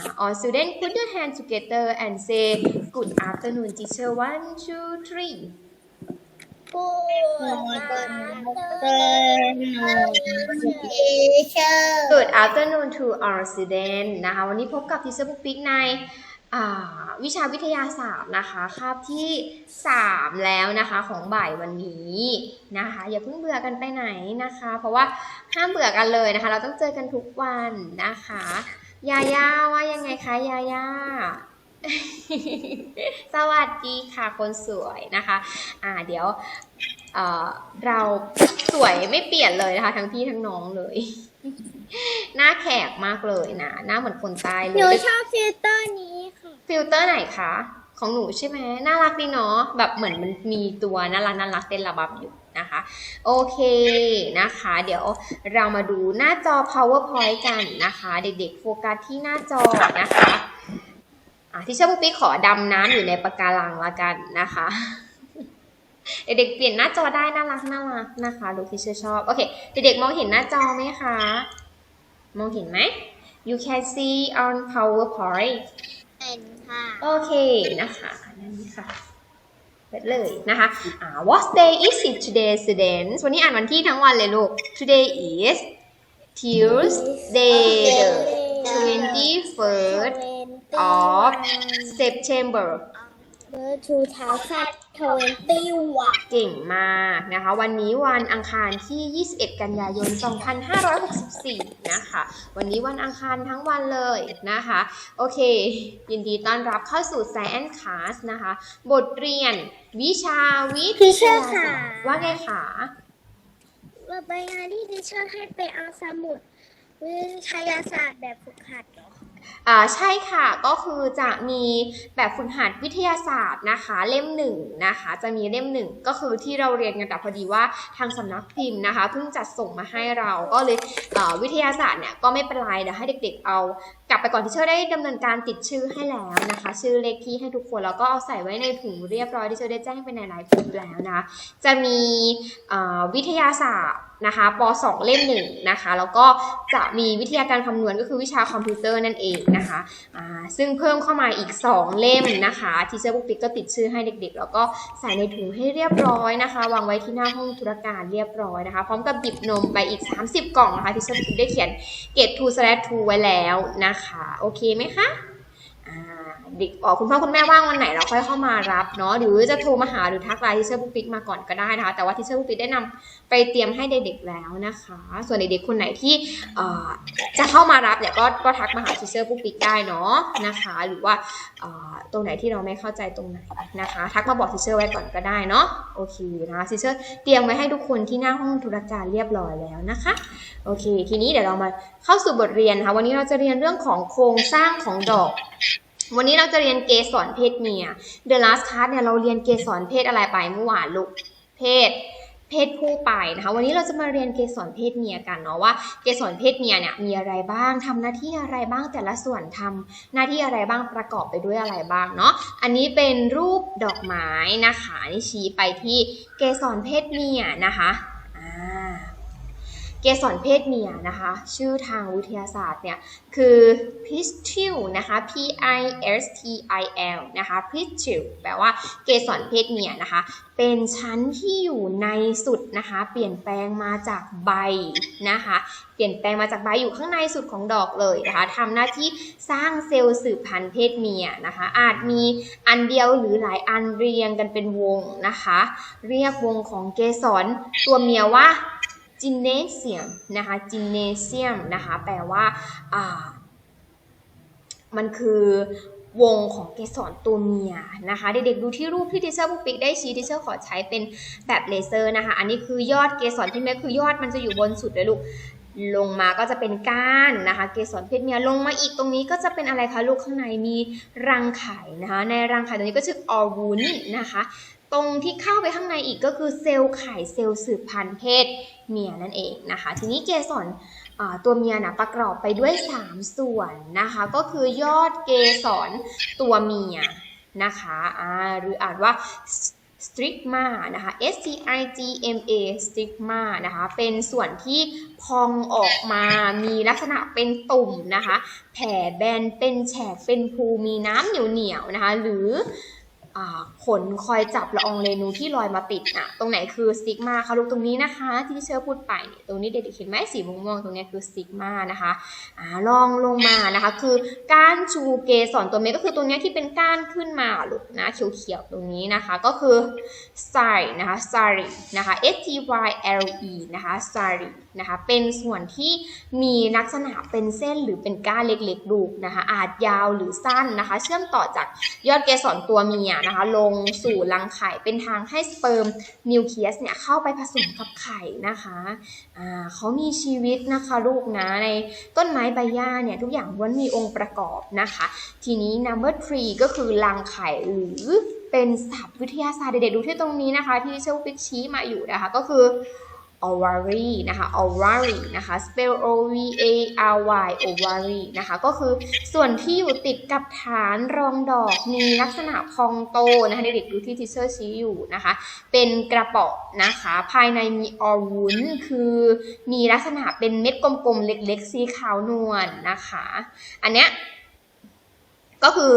uh, all students put your hands together and say good afternoon teacher one two three กูทีเชอร์ Good afternoon to all students นะคะวันนี้พบกับทีเซอร์ปุ๊กปิ๊กในอ่าวิชาวิทยาศาสตร์นะคะคาบที่ 3 แล้วนะคะของบ่ายวันนี้นะคะ อย่าเพิ่งเบื่อกันไปไหนนะคะ เพราะว่าห้ามเบื่อกันเลยนะคะ เราต้องเจอกันทุกวันนะคะ ยาย่าว่ายังไงคะยาย่าสวัสดีค่ะคนสวยนะคะ อ่าเดี๋ยวเอ่อเราสวยไม่เปลี่ยนเลยนะคะ ทั้งพี่ทั้งน้องเลย หน้าแขกมากเลยนะหน้าเหมือนคนใต้เลหนูยชอบฟิลเตอร์นี้ค่ะฟิลเตอร์ไหนคะของหนูใช่ไหมน่ารักดีเนาะแบบเหมือนมันมีตัวน่ารักน่ารักเต้นระบำอยู่ นะคะ โอเคนะคะ เดี๋ยวเรามาดูหน้าจอ powerpoint กันนะคะ เด็กๆ โฟกัสที่หน้าจอนะคะอะที่เชอร์ปุ๊กปิ๊กขอดำน้ำอยู่ในปะการังละกันนะคะเด็กๆเปลี่ยนหน้าจอได้น่ารักน่ารักนะคะลูกที่เชอร์ชอบ โอเค เด็กๆมองเห็นหน้าจอไหมคะ มองเห็นไหม you can see on powerpoint เป็นค่ะ โอเคนะคะนั่นค่ะ เปิดเลยนะคะอ่า what day is it today students วันนี้อ่านวันที่ทั้งวันเลยลูก today is Tuesday the 21st of September เบอร์ทูทาวซัดทเวนตี้วันเก่งมากนะคะ วันนี้วันอังคารที่ 21 กันยายน 2564 นะคะ วันนี้วันอังคารทั้งวันเลยนะคะ โอเค ยินดีต้อนรับเข้าสู่ Science Class นะคะ บทเรียนวิชาวิทพี่เชอยาร์ค่ะศาสตร์ว่าไงคะว่าใบงานที่พี่เชอร์ให้ไปเอาสมุดวิทยาศาสตร์แบบฝึกหัดเหรออ่า ใช่ค่ะก็คือจะมีแบบฝึกหัดวิทยาศาสตร์นะคะ เล่มหนึ่งนะคะ จะมีเล่มหนึ่งก็คือที่เราเรียนกันแต่พอดีว่าทางสำนักพิมพ์นะคะเพิ่งจัดส่งมาให้เราก็เลยเวิทยาศาสตร์เนี่ยก็ไม่เป็นไรเดี๋ยวให้เด็ก ๆ เอา กลับไปก่อนที่เชอร์ได้ดำเนินการติดชื่อให้แล้วนะคะ ชื่อเลขที่ให้ทุกคนแล้วก็เอาใส่ไว้ในถุงเรียบร้อยที่เชอร์ได้แจ้งไปในไลฟ์คลิปแล้วนะจะมีวิทยาศาสตร์ นะคะป .2 เล่มหนึ่งนะคะแล้วก็จะมีวิทยาการคำนวณก็คือวิชาคอมพิวเตอร์นั่นเองนะคะซึ่งเพิ่มเข้ามาอีก 2 เล่มนะคะทีเชอร์บุ๊กปิ๊กก็ติดชื่อให้เด็กๆ แล้วก็ใส่ในถุงให้เรียบร้อยนะคะ วางไว้ที่หน้าห้องธุรการเรียบร้อยนะคะ พร้อมกับหยิบนมไปอีก 30 กล่องนะคะทีเชอร์บุ๊กได้เขียนเกรด2 slash 2ไว้แล้วนะคะ โอเคไหมคะ เด็กอ๋อคุณพ่อคุณแม่ว่างวันไหนเราค่อยเข้ามารับเนาะหรือจะโทรมาหาหรือทักไลน์ทีเชอร์บุ๊กปิ๊กมาก่อนก็ได้นะคะแต่ว่าทีเชอร์บุ๊กปิ๊กได้นำไปเตรียมให้เด็กๆแล้วนะคะ ส่วนเด็กๆคนไหนที่เอ่อจะเข้ามารับเนี่ยก็ก็ทักมาหาทีเชอร์ปุ๊กปิ๊กได้เนาะนะคะ หรือว่าเอ่อตรงไหนที่เราไม่เข้าใจตรงไหนนะคะ ทักมาบอกทีเชอร์ไว้ก่อนก็ได้เนาะโอเคนะคะทีเชอร์เตรียมไว้ให้ทุกคนที่หน้าห้องธุรการเรียบร้อยแล้วนะคะโอเค ทีนี้เดี๋ยวเรามาเข้าสู่บทเรียนนะคะวันนี้เราจะเรียนเรื่องของโครงสร้างของดอก วันนี้เราจะเรียนเกสรเพศเมีย The last class เนี่ยเราเรียนเกสรเพศอะไรไปเมื่อวานลูก เพศ เพศผู้ไปนะคะ วันนี้เราจะมาเรียนเกสรเพศเมียกันเนาะว่าเกสรเพศเมียเนี่ยมีอะไรบ้างทำหน้าที่อะไรบ้างแต่ละส่วนทำหน้าที่อะไรบ้างประกอบไปด้วยอะไรบ้างเนาะ อันนี้เป็นรูปดอกไม้นะคะนี่ชี้ไปที่เกสรเพศเมียนะคะ อ่า เกสรเพศเมียนะคะ ชื่อทางวิทยาศาสตร์เนี่ย คือ pistil นะคะ p i s t i l นะคะ pistil แปลว่าเกสรเพศเมียนะคะ เป็นชั้นที่อยู่ในสุดนะคะ เปลี่ยนแปลงมาจากใบนะคะ เปลี่ยนแปลงมาจากใบอยู่ข้างในสุดของดอกเลยนะคะทำหน้าที่สร้างเซลล์สืบพันธุ์เพศเมียนะคะ อาจมีอันเดียวหรือหลายอันเรียงกันเป็นวงนะคะ เรียกวงของเกสรตัวเมียว่า gymnasium นะคะ gymnasium นะคะแปลว่าอ่ามันคือวงของเกสรตัวเมียนะคะ เด็กๆดูที่รูปที่ทิเชอร์ปุ๊ปิกได้ชี้ทิเชอร์ขอใช้เป็นแบบเลเซอร์นะคะ อันนี้คือยอดเกสรที่เมียคือยอดมันจะอยู่บนสุดเลยลูกลงมาก็จะเป็นก้านนะคะ เกสรเพศเมียลงมาอีกตรงนี้ก็จะเป็นอะไรคะลูกข้างในมีรังไข่นะคะ ในรังไข่ตรงนี้ก็ชื่อออวุนนะคะ ตรงที่เข้าไปข้างในอีกก็คือเซลล์ไข่เซลล์สืบพันธุ์เพศเมียนั่นเองนะคะ ทีนี้เกสรตัวเมียนะประกอบไปด้วย 3 ส่วนนะคะ ก็คือยอดเกสรตัวเมียนะคะหรืออ่านว่า stigma นะคะ S T I G M A stigma นะคะ เป็นส่วนที่พองออกมา มีลักษณะเป็นตุ่มนะคะ แผ่แบน เป็นแฉก เป็นภู มีน้ำเหนียวๆนะคะ หรือ ขนคอยจับละอองเรนูที่ลอยมาติดอะตรงไหนคือสติกมาคะลูกตรงนี้นะคะ ที่เชื่อพูดไปเนี่ยตรงนี้เด็กๆเห็นไหมสีม่วงๆตรงเนี้ยคือสติกมานะคะอ่าลองลงมานะคะ คือก้านชูเกสรตัวเมก็คือตรงเนี้ยที่เป็นก้านขึ้นมาลูกนะเขียวๆตรงนี้นะคะ ก็คือ s a r นะคะ s a r นะคะ S T Y L E นะคะ s a r นะคะ เป็นส่วนที่มีลักษณะเป็นเส้นหรือเป็นก้านเล็กๆลูนะคะ อาจยาวหรือสั้นนะคะ เชื่อมต่อจากยอดเกสรตัวเมียนะคะ ลงสู่รังไข่เป็นทางให้สเปิร์มนิวเคลียสเนี่ยเข้าไปผสมกับไข่นะคะอ่าเขามีชีวิตนะคะลูกนะ ในต้นไม้ใบหญ้าเนี่ยทุกอย่างล้วนมีองค์ประกอบนะคะ ทีนี้ number three ก็คือรังไข่หรือเป็นศัพท์วิทยาศาสตร์เด็กๆดูที่ตรงนี้นะคะ ที่เชลฟิกชี้มาอยู่นะคะก็คือ ovary นะคะ ovary นะคะ spell o v a r y ovary นะคะ ก็คือส่วนที่อยู่ติดกับฐานรองดอกมีลักษณะพองโตนะคะเด็กๆดูที่ทิเชอร์ชี้อยู่นะคะ เป็นกระป๋องนะคะ ภายในมีออวุ้นคือมีลักษณะเป็นเม็ดกลมๆ เล็กๆ สีขาวนวลนะคะ อันเนี้ย ก็คือ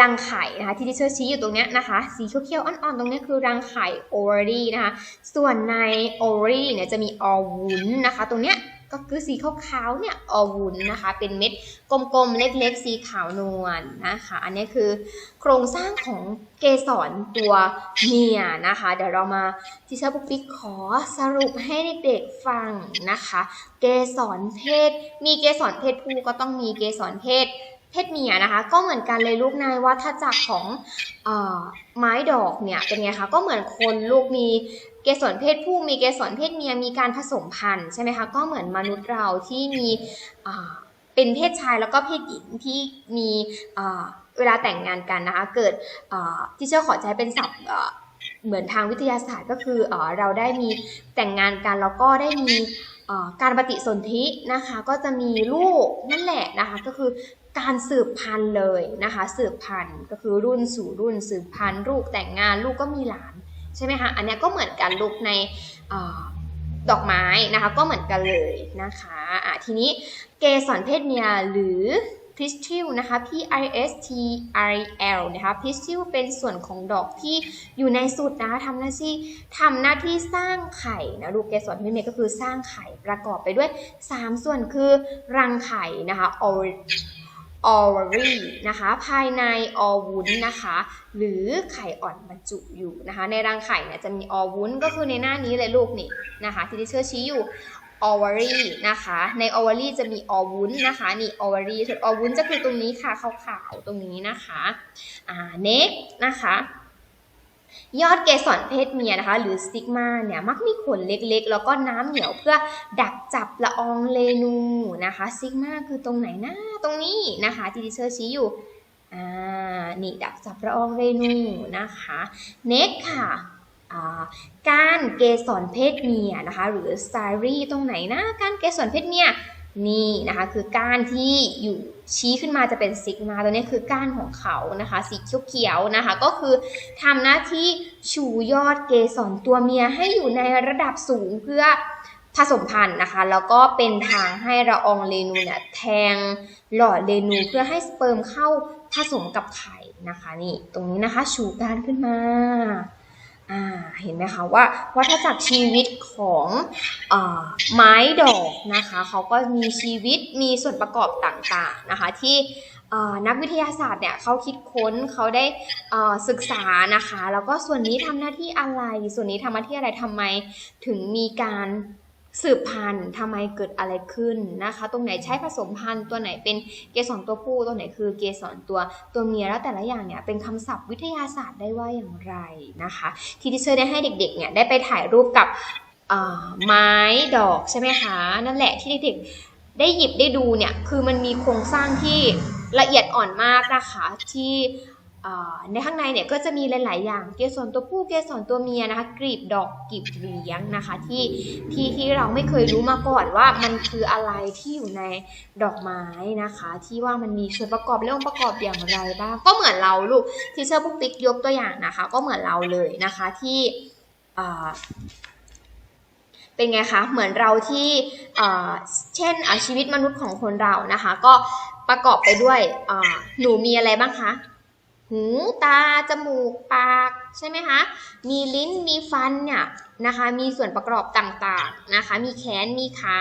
รังไข่นะคะที่ดิเชอร์ชี้อยู่ตรงนี้นะคะ สีเขียวๆอ่อนๆตรงนี้คือรังไข่ ovary นะคะ ส่วนใน ovary เนี่ยจะมีออวุ้นนะคะ ตรงเนี้ยก็คือสีขาวๆเนี่ยออวุ้นนะคะ เป็นเม็ดกลมๆเล็กๆ สีขาวนวลนะคะ อันนี้คือโครงสร้างของเกสรตัวเมียนะคะ เดี๋ยวเรามาที่เชอร์ปุ๊กปิ๊กขอสรุปให้เด็กๆฟังนะคะ เกสรเพศ มีเกสรเพศผู้ก็ต้องมีเกสรเพศ เพศเมียนะคะ ก็เหมือนกันเลยลูกนายวัฏจักรของอไม้ดอกเนี่ยเป็นไงคะก็เหมือนคนลูกมีเกสรเพศผู้มีเกสรเพศเมียมีการผสมพันธุ์ใช่ไหมคะก็เหมือนมนุษย์เราที่มีเป็นเพศชายแล้วก็เพศหญิงที่มีเวลาแต่งงานกันนะคะเกิดที่เชื่อขอใช้เป็นศัพท์เหมือนทางวิทยาศาสตร์ก็คือเราได้มีแต่งงานกันแล้วก็ได้มี การปฏิสนธินะคะก็จะมีลูกนั่นแหละนะคะก็คือการสืบพันธุ์เลยนะคะสืบพันธุ์ก็คือรุ่นสู่รุ่นสืบพันธุ์ลูกแต่งงานลูกก็มีหลานใช่ไหมคะอันนี้ก็เหมือนกันลูกในอดอกไม้นะคะก็เหมือนกันเลยนะคะะทีนี้เกสรเพศเมียหรือ pistil นะคะ p i s t i l นะคะ pistil เป็นส่วนของดอกที่อยู่ในสุดนะคะทำหน้าที่ทำหน้าที่สร้างไข่นะลูกเกสรพศเมก็คือสร้างไข่ประกอบไปด้วย 3 ส่วนคือรังไข่นะคะ ovary นะคะภายในอวุ้นนะคะ หรือไข่อ่อนบรรจุอยู่นะคะ ในรังไข่เนี่ยจะมีอวุ้นก็คือในหน้านี้เลยลูกนี่นะคะ ที่ดิเชอร์ชี้อยู่ ovary นะคะ ใน ovary จะมีออวุ้นนะคะนี่ ovary ส่วนออวุ้นจะคือตรงนี้ค่ะขาวๆตรงนี้นะคะอ่า next นะคะยอดเกสรเพศเมียนะคะ หรือสติกมาเนี่ยมักมีขนเล็กๆ แล้วก็น้ำเหนียวเพื่อดักจับละอองเรนูนะคะสติกมาคือตรงไหนนะตรงนี้นะคะที่ดิเชอร์ชี้อยู่อ่านี่ดักจับละอองเรนูนะคะเน็กค่ะอ่า การเกสรเพศเมียนะคะ หรือสไตรีตรงไหนนะ การเกสรเพศเมียนี่นะคะคือก้านที่อยู่ชี้ขึ้นมาจะเป็นซิกมาตัวนี้คือก้านของเขานะคะ สีเขียวๆนะคะ ก็คือทำหน้าที่ชูยอดเกสรตัวเมียให้อยู่ในระดับสูงเพื่อผสมพันธุ์นะคะ แล้วก็เป็นทางให้ละอองเรนูเนี่ยแทงหลอดเรนูเพื่อให้สเปิร์มเข้าผสมกับไข่นะคะนี่ตรงนี้นะคะชูก้านขึ้นมา เห็นไหมคะว่าวัฏจักรชีวิตของอไม้ดอกนะคะเขาก็มีชีวิตมีส่วนประกอบต่างๆนะคะที่นักวิทยาศาสตร์เนี่ยเขาคิดค้นเขาได้ศึกษานะคะ แล้วก็ส่วนนี้ทำหน้าที่อะไร ส่วนนี้ทำหน้าที่อะไรทำไมถึงมีการ สืบพันธุ์ทำไมเกิดอะไรขึ้นนะคะ ตรงไหนใช้ผสมพันธุ์ตัวไหนเป็นเกสรตัวผู้ตัวไหนคือเกสรตัวตัวเมียแล้วแต่ละอย่างเนี่ยเป็นคำศัพท์วิทยาศาสตร์ได้ว่าอย่างไรนะคะ ที่ดิเชอร์ได้ให้เด็กๆเนี่ยได้ไปถ่ายรูปกับไม้ดอกใช่ไหมคะ นั่นแหละที่เด็กๆได้หยิบได้ดูเนี่ยคือมันมีโครงสร้างที่ละเอียดอ่อนมากนะคะที่ ในข้างในเนี่ยก็จะมีหลาย ๆ อย่าง เกสรตัวผู้เกสรตัวเมียนะคะกลีบดอกกลีบเลี้ยงนะคะที่ที่ที่เราไม่เคยรู้มาก่อนว่ามันคืออะไรที่อยู่ในดอกไม้นะคะ ที่ว่ามันมีส่วนประกอบและองค์ประกอบอย่างไรบ้างก็เหมือนเราลูกที่เชอร์ปุ๊กปิ๊กยกตัวอย่างนะคะ ก็เหมือนเราเลยนะคะที่เป็นไงคะ เหมือนเราที่เช่นชีวิตมนุษย์ของคนเรานะคะ ก็ประกอบไปด้วยหนูมีอะไรบ้างคะ หูตา จมูก ปาก ใช่ไหมคะ มีลิ้น มีฟันเนี่ยนะคะ มีส่วนประกอบต่างๆนะคะ มีแขน มีขา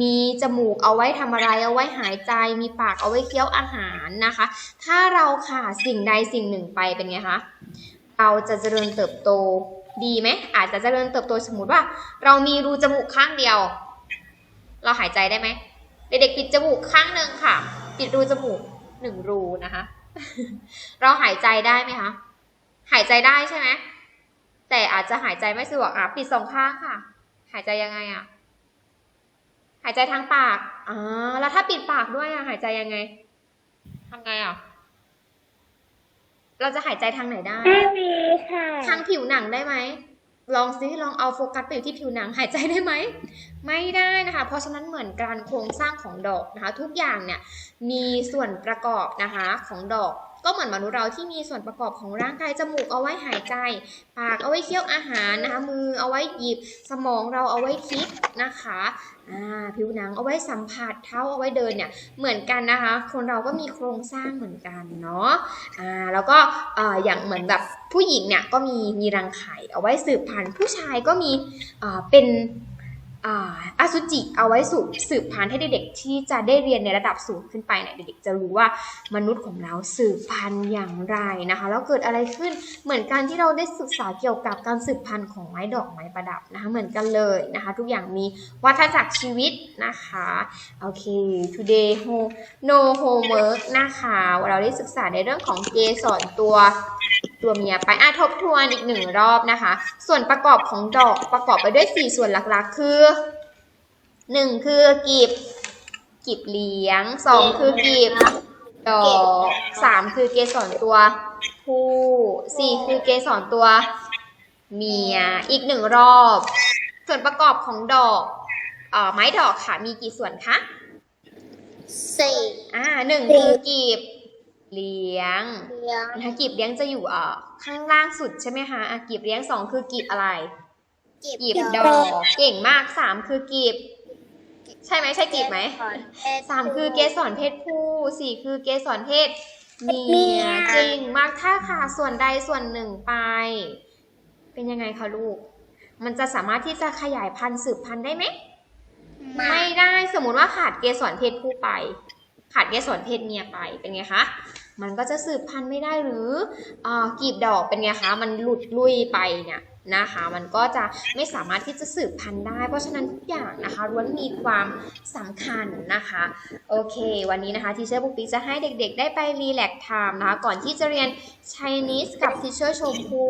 มีจมูกเอาไว้ทำอะไร เอาไว้หายใจ มีปากเอาไว้เคี้ยวอาหารนะคะ ถ้าเราขาดสิ่งใดสิ่งหนึ่งไปเป็นไงคะ เราจะเจริญเติบโตดีไหม อาจจะเจริญเติบโตสมมติว่า เรามีรูจมูกข้างเดียว เราหายใจได้ไหม เด็กๆปิดจมูกข้างหนึ่งค่ะ ปิดรูจมูกหนึ่งรูนะคะ เราหายใจได้ไหมคะหายใจได้ใช่ไหมแต่อาจจะหายใจไม่สะดวกอะปิดสองข้างค่ะ หายใจยังไงอะหายใจทางปากอ่าแล้วถ้าปิดปากด้วยอะหายใจยังไงทำไงอะเราจะหายใจทางไหนได้ไม่มีค่ะทางผิวหนังได้ไหม ลองซิลองเอาโฟกัสไปอยู่ที่ผิวหนังหายใจได้ไหม ไม่ได้นะคะ เพราะฉะนั้นเหมือนการโครงสร้างของดอกนะคะ ทุกอย่างเนี่ยมีส่วนประกอบนะคะของดอก ก็เหมือนมนุษย์เราที่มีส่วนประกอบของร่างกายจมูกเอาไว้หายใจ ปากเอาไว้เคี้ยวอาหารนะคะมือเอาไว้หยิบสมองเราเอาไว้คิดนะคะผิวหนังเอาไว้สัมผัสเท้าเอาไว้เดินเนี่ยเหมือนกันนะคะ คนเราก็มีโครงสร้างเหมือนกันเนาะอ่าแล้วก็อ่ออย่างเหมือนแบบผู้หญิงเนี่ยก็มีมีรังไข่เอาไว้สืบพันธุ์ผู้ชายก็มีอ่าเป็น อาสุจิเอาไว้สืบสืบพันธุ์ให้เด็กๆที่จะได้เรียนในระดับสูงขึ้นไปเนี่ยเด็กๆจะรู้ว่ามนุษย์ของเราสืบพันธุ์อย่างไรนะคะแล้วเกิดอะไรขึ้นเหมือนกันที่เราได้ศึกษาเกี่ยวกับการสืบพันธุ์ของไม้ดอกไม้ประดับนะคะเหมือนกันเลยนะคะทุกอย่างมีวัฏจักรชีวิตนะคะโอเค today no homework นะคะเราได้ศึกษาในเรื่องของเกสรตัว ตัวเมียไปอะทบทวนอีกหนึ่งรอบนะคะ ส่วนประกอบของดอกประกอบไปด้วย 4 ส่วนหลักๆ คือ 1 คือกีบกีบเลี้ยง 2 คือกีบดอก3คือเกสรตัวผู้4คือเกสรตัวเมียอีกหนึ่งรอบ ส่วนประกอบของดอกเอ่อไม้ดอกค่ะมีกี่ส่วนคะสี่อ่าหนึ่งสี่คือกีบ เลี้ยงเลี้ยงนะคะกีบเลี้ยงจะอยู่เอ่อข้างล่างสุดใช่ไหมคะอะกีบเลี้ยงสองคือกีบอะไรกีบดอกเก่งมากสามคือกีบใช่ไหมใช่กีบไหมสามคือเกสรเพศผู้สี่คือเกสรเพศเมียเก่งมากถ้าขาดส่วนใดส่วนหนึ่งไป เป็นยังไงคะลูก มันจะสามารถที่จะขยายพันธุ์สืบพันธุ์ได้ไหมไม่ได้สมมุติว่าขาดเกสรเพศผู้ไป ขาดเกสรเพศเมียไปเป็นไงคะ มันก็จะสืบพันธุ์ไม่ได้หรืออากลีบดอกเป็นไงคะ มันหลุดลุยไปเนี่ยนะคะ มันก็จะไม่สามารถที่จะสืบพันธุ์ได้ เพราะฉะนั้นทุกอย่างนะคะล้วนมีความสำคัญนะคะ โอเค วันนี้นะคะทีเชอร์บุ๊กปิ๊กจะให้เด็กๆ ได้ไปรีแลกซ์ไทม์นะคะ ก่อนที่จะเรียน Chinese กับทีเชอร์ชมพู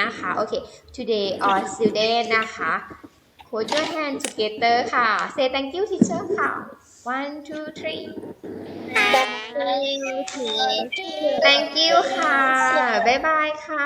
นะคะ โอเค today our student นะคะ Put your hand together ค่ะ Say thank you teacher ค่ะ one two three thank you ค่ะ บ๊ายบายค่ะ